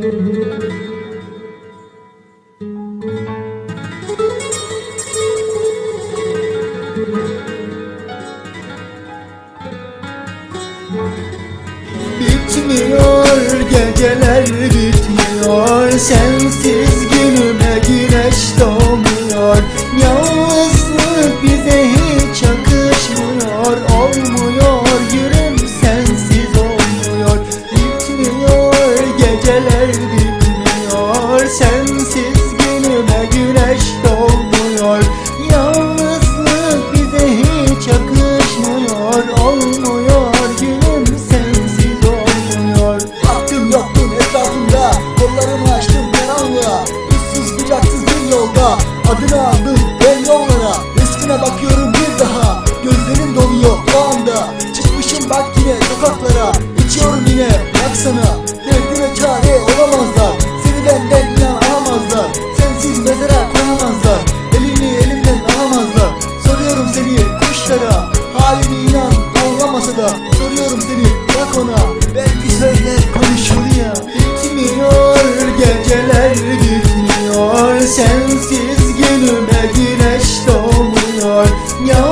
Bitmiyor geceler güneş dolduyor Yalnızlık bize hiç yakışmıyor. Olmuyor gülüm sensiz olmuyor. Hakkım yok bunun hesabında Kollarımı açtım karanlığa. Üstsüz bucaksız bir yolda. Adını aldım ben yollara. Resmine bakıyorum bir daha. Gözlerim doluyor o anda. Çıkmışım bak yine sokaklara. İçiyorum yine. Baksana. olmasa Soruyorum seni bak ona. Belki söyler konuşur ya. Bitmiyor geceler gitmiyor Sensiz günüme güneş doğmuyor. Ya